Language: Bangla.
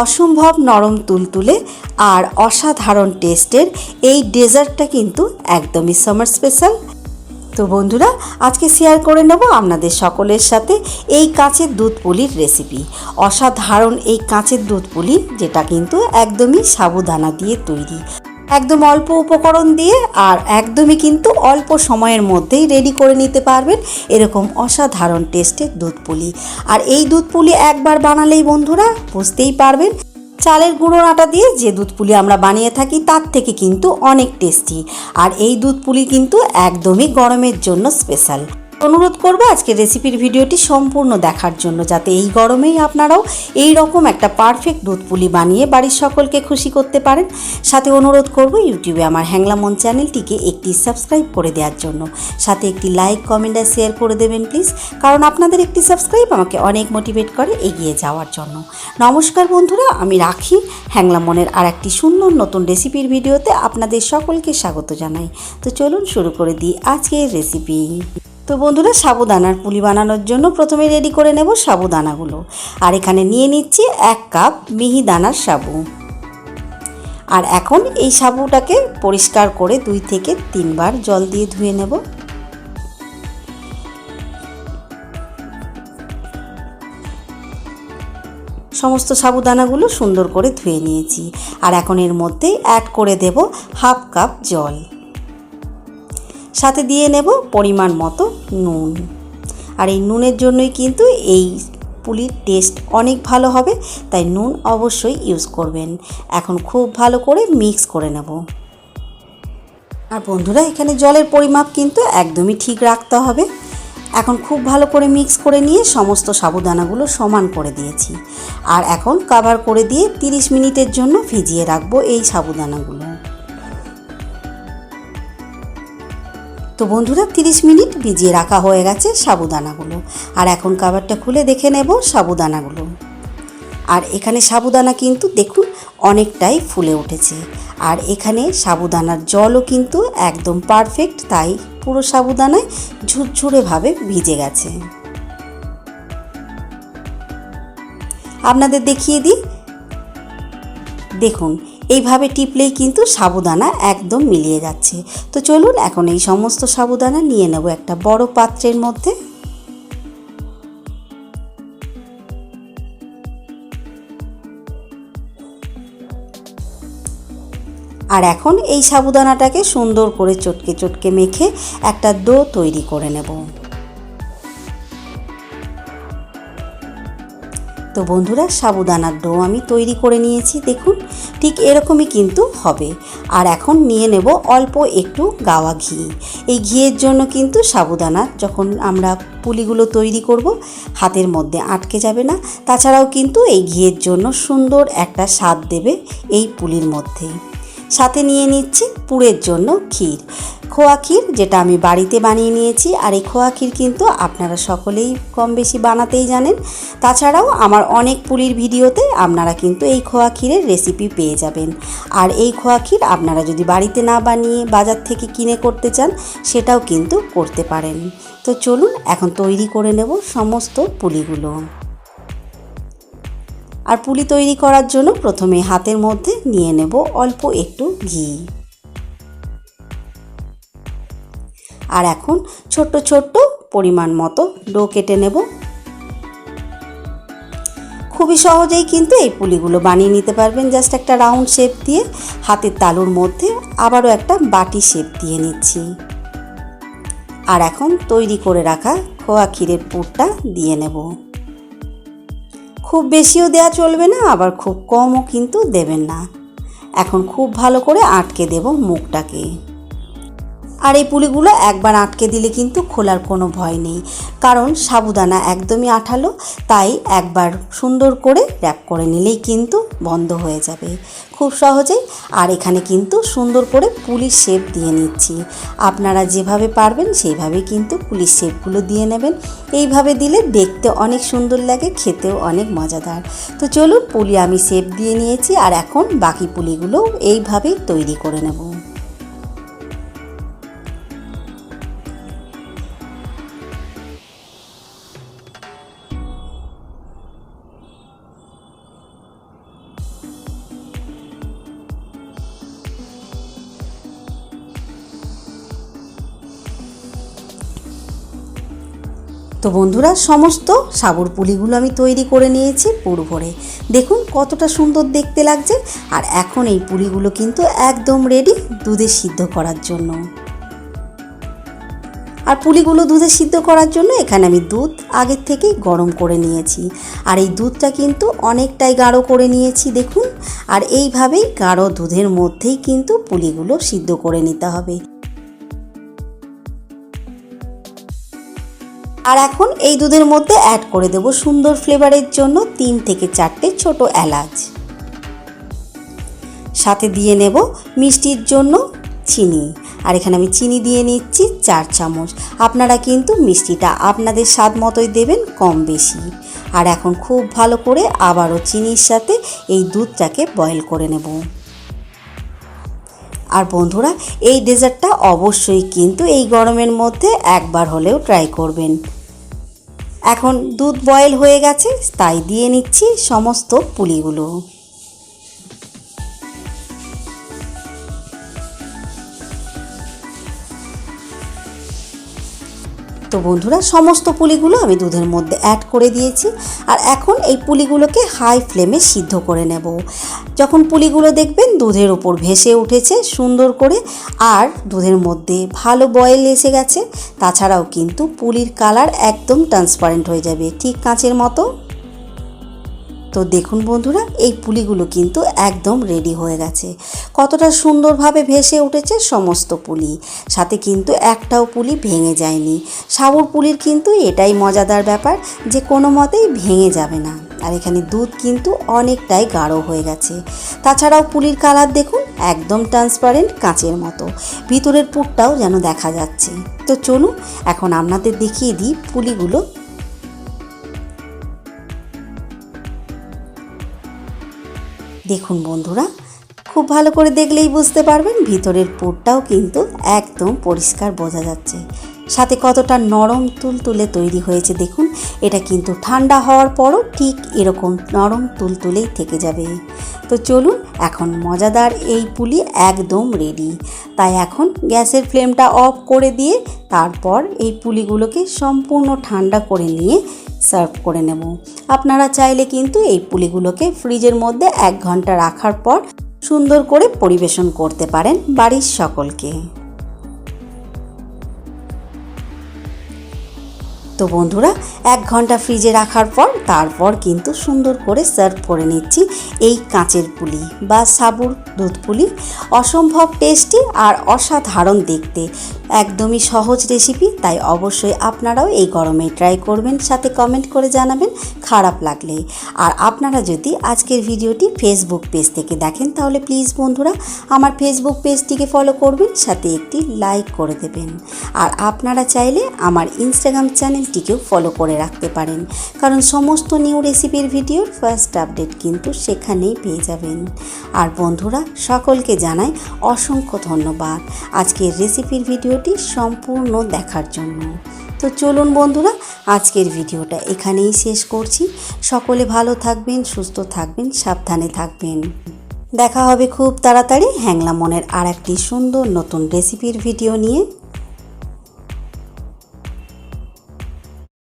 অসম্ভব নরম তুলতুলে আর অসাধারণ টেস্টের এই ডেজার্টটা কিন্তু একদমই সামার স্পেশাল। তো বন্ধুরা, আজকে শেয়ার করে নেব আপনাদের সকলের সাথে এই কাঁচের দুধ পুলির রেসিপি। অসাধারণ এই কাঁচের দুধ পুলি, যেটা কিন্তু একদমই সাবুদানা দিয়ে তৈরি। একদম অল্প উপকরণ দিয়ে আর একদমই কিন্তু অল্প সময়ের মধ্যেই রেডি করে নিতে পারবেন এরকম অসাধারণ টেস্টের দুধ পুলি। আর এই দুধ পুলি একবার বানালেই বন্ধুরা বুঝতেই পারবেন, চালের গুঁড়ো আটা দিয়ে যে দুধ পুলি আমরা বানিয়ে থাকি তার থেকে কিন্তু অনেক টেস্টি আর এই দুধ পুলি কিন্তু একদমই গরমের জন্য স্পেশাল অনুরোধ করব আজকের রেসিপির ভিডিওটি সম্পূর্ণ দেখার জন্য, যাতে এই গরমেই আপনারাও এই রকম একটা পারফেক্ট দুধ পুলি বানিয়ে বাড়ির সকলকে খুশি করতে পারেন। সাথে অনুরোধ করব ইউটিউবে আমার হ্যাংলামন চ্যানেলটিকে একটি সাবস্ক্রাইব করে দেওয়ার জন্য। সাথে একটি লাইক কমেন্ট আর শেয়ার করে দেবেন প্লিজ কারণ আপনাদের একটি সাবস্ক্রাইব আমাকে অনেক মোটিভেট করে এগিয়ে যাওয়ার জন্য। নমস্কার বন্ধুরা, আমি রাখি। হ্যাংলামনের আর একটি সুন্দর নতুন রেসিপির ভিডিওতে আপনাদের সকলকে স্বাগত জানাই। তো চলুন শুরু করে দিই আজকের রেসিপি তো বন্ধুরা, সাবুদানার পুলি বানানোর জন্য প্রথমে রেডি করে নেব সাবুদানাগুলো। আর এখানে নিয়ে নিচ্ছি এক কাপ মিহিদানার সাবু। আর এখন এই সাবুটাকে পরিষ্কার করে দুই থেকে তিনবার জল দিয়ে ধুয়ে নেব। সমস্ত সাবুদানাগুলো সুন্দর করে ধুয়ে নিয়েছি। আর এখন এর মধ্যে অ্যাড করে দেব হাফ কাপ জল। সাথে দিয়ে নেব পরিমাণ মতো নুন। আর এই নুনের জন্যই কিন্তু এই পুলির টেস্ট অনেক ভালো হবে, তাই নুন অবশ্যই ইউজ করবেন। এখন খুব ভালো করে মিক্স করে নেব। আর বন্ধুরা, এখানে জলের পরিমাপ কিন্তু একদমই ঠিক রাখতে হবে। এখন খুব ভালো করে মিক্স করে নিয়ে সমস্ত সাবুদানাগুলো সমান করে দিয়েছি। আর এখন কাভার করে দিয়ে 30 মিনিটের জন্য ভিজিয়ে রাখব এই সাবুদানাগুলো। তো বন্ধুরা 30 মিনিট ভিজিয়ে রাখা হয়ে গেছে সাবুদানাগুলো। আর এখন কাবারটা খুলে দেখে নেব সাবুদানাগুলো। আর এখানে সাবুদানা কিন্তু দেখুন অনেকটাই ফুলে উঠেছে। আর এখানে সাবুদানার জলও কিন্তু একদম পারফেক্ট তাই পুরো সাবুদানায় ঝুরঝুরেভাবে ভিজে গেছে। আপনাদের দেখিয়ে দিই। দেখুন এইভাবে টিপলেই কিন্তু সাবুদানা একদম মিলিয়ে যাচ্ছে। তো চলুন এখন এই সমস্ত সাবুদানা নিয়ে নেব একটা বড় পাত্রের মধ্যে। আর এখন এই সাবুদানাটাকে সুন্দর করে চটকে চটকে মেখে একটা ডো তৈরি করে নেব। তো বন্ধুরা সাবুদানার ডো আমি তৈরি করে নিয়েছি, দেখুন, ঠিক এরকমই কিন্তু হবে। আর এখন নিয়ে নেব অল্প একটু গাওয়া ঘি। এই ঘিয়ের জন্য কিন্তু সাবুদানা, যখন আমরা পুলিগুলো তৈরি করব, হাতের মধ্যে আটকে যাবে না। তাছাড়াও কিন্তু এই ঘিয়ের জন্য সুন্দর একটা স্বাদ দেবে এই পুলির মধ্যে সাথে নিয়ে নিচ্ছি পুরের জন্য ক্ষীর। খোয়া ক্ষীর যেটা আমি বাড়িতে বানিয়ে নিয়েছি, আর এই খোয়া ক্ষীর কিন্তু আপনারা সকলেই কম বেশি বানাতেই জানেন। তাছাড়াও আমার অনেক পুলির ভিডিওতে আপনারা কিন্তু এই খোয়া ক্ষীরের রেসিপি পেয়ে যাবেন। আর এই খোয়া ক্ষীর আপনারা যদি বাড়িতে না বানিয়ে বাজার থেকে কিনে করতে চান, সেটাও কিন্তু করতে পারেন। তো চলুন এখন তৈরি করে নেব সমস্ত পুলিগুলো। আর পুলি তৈরি করার জন্য প্রথমে হাতের মধ্যে নিয়ে নেব অল্প একটু ঘি। আর এখন ছোট্ট ছোট্ট পরিমাণ মতো ডো কেটে নেব। খুবই সহজেই কিন্তু এই পুলিগুলো বানিয়ে নিতে পারবেন। জাস্ট একটা রাউন্ড শেপ দিয়ে হাতের তালুর মধ্যে আবারও একটা বাটি শেপ দিয়ে নিচ্ছি। আর এখন তৈরি করে রাখা খোয়া ক্ষীরের পুরটা দিয়ে নেব। খুব বেশিও দেয়া চলবে না, আবার খুব কমও কিন্তু দেবেন না। এখন খুব ভালো করে আটকে দেব মুখটাকে। আর এই পুলিগুলো একবার আটকে দিলে কিন্তু খোলার কোনো ভয় নেই, কারণ সাবুদানা একদমই আঠালো, তাই একবার সুন্দর করে র্যাপ করে নিলেই কিন্তু বন্ধ হয়ে যাবে। খুব সহজেই। আর এখানে কিন্তু সুন্দর করে পুলিশ শেপ দিয়ে নিচ্ছি। আপনারা যেভাবে পারবেন সেইভাবে কিন্তু পুলিশ শেপগুলো দিয়ে নেবেন। এইভাবে দিলে দেখতে অনেক সুন্দর লাগে, খেতেও অনেক মজাদার। তো চলুন, পুলি আমি শেপ দিয়ে নিয়েছি। আর এখন বাকি পুলিগুলো এইভাবেই তৈরি করে নেব। তো বন্ধুরা, সমস্ত সাবুর পুলিগুলো আমি তৈরি করে নিয়েছি পুর ভরে। দেখুন কতটা সুন্দর দেখতে লাগছে। আর এখন এই পুলিগুলো কিন্তু একদম রেডি দুধে সিদ্ধ করার জন্য। আর পুলিগুলো দুধে সিদ্ধ করার জন্য এখানে আমি দুধ আগের থেকেই গরম করে নিয়েছি। আর এই দুধটা কিন্তু অনেকটাই গাঢ় করে নিয়েছি, দেখুন। আর এইভাবেই গাঢ় দুধের মধ্যেই কিন্তু পুলিগুলো সিদ্ধ করে নিতে হবে। আর এখন এই দুধের মধ্যে অ্যাড করে দেব সুন্দর ফ্লেভারের জন্য তিন থেকে চারটে ছোট এলাচ। সাথে দিয়ে নেব মিষ্টির জন্য চিনি। আর এখানে আমি চিনি দিয়ে নিচ্ছি চার চামচ। আপনারা কিন্তু মিষ্টিটা আপনাদের স্বাদ মতোই দেবেন কম বেশি। আর এখন খুব ভালো করে আবারও চিনির সাথে এই দুধটাকে বয়েল করে নেব। আর বন্ধুরা, এই ডেজার্টটা অবশ্যই কিন্তু এই গরমের মধ্যে একবার হলেও ট্রাই করবেন। এখন দুধ বয়েল হয়ে গেছে, তাই দিয়ে নিচ্ছি সমস্ত পুলিগুলো। তো বন্ধুরা, সমস্ত পুলিগুলো আমি দুধের মধ্যে অ্যাড করে দিয়েছি। আর এখন এই পুলিগুলোকে হাই ফ্লেমে সিদ্ধ করে নেব। যখন পুলিগুলো দেখবেন দুধের ওপর ভেসে উঠেছে সুন্দর করে, আর দুধের মধ্যে ভালো বয়েল এসে গেছে। তাছাড়াও কিন্তু পুলির কালার একদম ট্রান্সপারেন্ট হয়ে যাবে, ঠিক কাঁচের মতো। তো দেখুন বন্ধুরা, এই পুলিগুলো কিন্তু একদম রেডি হয়ে গেছে। কতটা সুন্দরভাবে ভেসে উঠেছে সমস্ত পুলি। সাথে কিন্তু একটাও পুলি ভেঙে যায়নি। সাবুর পুলির কিন্তু এটাই মজাদার ব্যাপার যে কোনো মতেই ভেঙে যাবে না। আর এখানে দুধ কিন্তু অনেকটাই গাঢ় হয়ে গেছে। তাছাড়াও পুলির কালার দেখুন, একদম ট্রান্সপারেন্ট কাঁচের মতো। ভিতরের পুরটাও যেন দেখা যাচ্ছে। তো চলুন, এখন আপনাদের দেখিয়ে দিই পুলিগুলো দেখুন বন্ধুরা, খুব ভালো করে দেখলেই বুঝতে পারবেন ভিতরের পুরটাও কিন্তু একদম পরিষ্কার বোঝা যাচ্ছে। সাথে কতটা নরম তুলতুলে তৈরি হয়েছে দেখুন। এটা কিন্তু ঠান্ডা হওয়ার পরও ঠিক এরকম নরম তুলতুলেই থেকে যাবে। তো চলুন, এখন মজাদার এই পুলি একদম রেডি তাই এখন গ্যাসের ফ্লেমটা অফ করে দিয়ে তারপর এই পুলিগুলোকে সম্পূর্ণ ঠান্ডা করে নিয়ে সার্ভ করে নেব। আপনারা চাইলে কিন্তু এই পুলিগুলোকে ফ্রিজের মধ্যে এক ঘণ্টা রাখার পর সুন্দর করে পরিবেশন করতে পারেন বাড়ির সকলকে। তো বন্ধুরা, এক ঘণ্টা ফ্রিজে রাখার পর তারপর কিন্তু সুন্দর করে সার্ভ করে নিচ্ছি এই কাঁচের পুলি বা সাবুর দুধ পুলি। অসম্ভব টেস্টি আর অসাধারণ দেখতে। একদমই সহজ রেসিপি তাই অবশ্যই আপনারাও এই গরমে ট্রাই করবেন, সাথে কমেন্ট করে জানাবেন, খারাপ লাগলে। আর আপনারা যদি আজকের ভিডিওটি ফেসবুক পেজ থেকে দেখেন, তাহলে প্লিজ বন্ধুরা, আমার ফেসবুক পেজটিকে ফলো করবেন, সাথে একটি লাইক করে দেবেন। আর আপনারা চাইলে আমার ইনস্টাগ্রাম চ্যানেলটিকেও ফলো করে রাখতে পারেন। কারণ সমস্ত নিউ রেসিপির ভিডিওর ফার্স্ট আপডেট কিন্তু সেখানেই পেয়ে যাবেন। আর বন্ধুরা, সকলকে জানাই অসংখ্য ধন্যবাদ আজকের রেসিপির ভিডিওটি সম্পূর্ণ দেখার জন্য। তো চলুন বন্ধুরা, আজকের ভিডিওটা এখানেই শেষ করছি। সকলে ভালো থাকবেন, সুস্থ থাকবেন, সাবধানে থাকবেন। দেখা হবে খুব তাড়াতাড়ি। হ্যাংলা মনের আর একটি সুন্দর নতুন রেসিপির ভিডিও নিয়ে।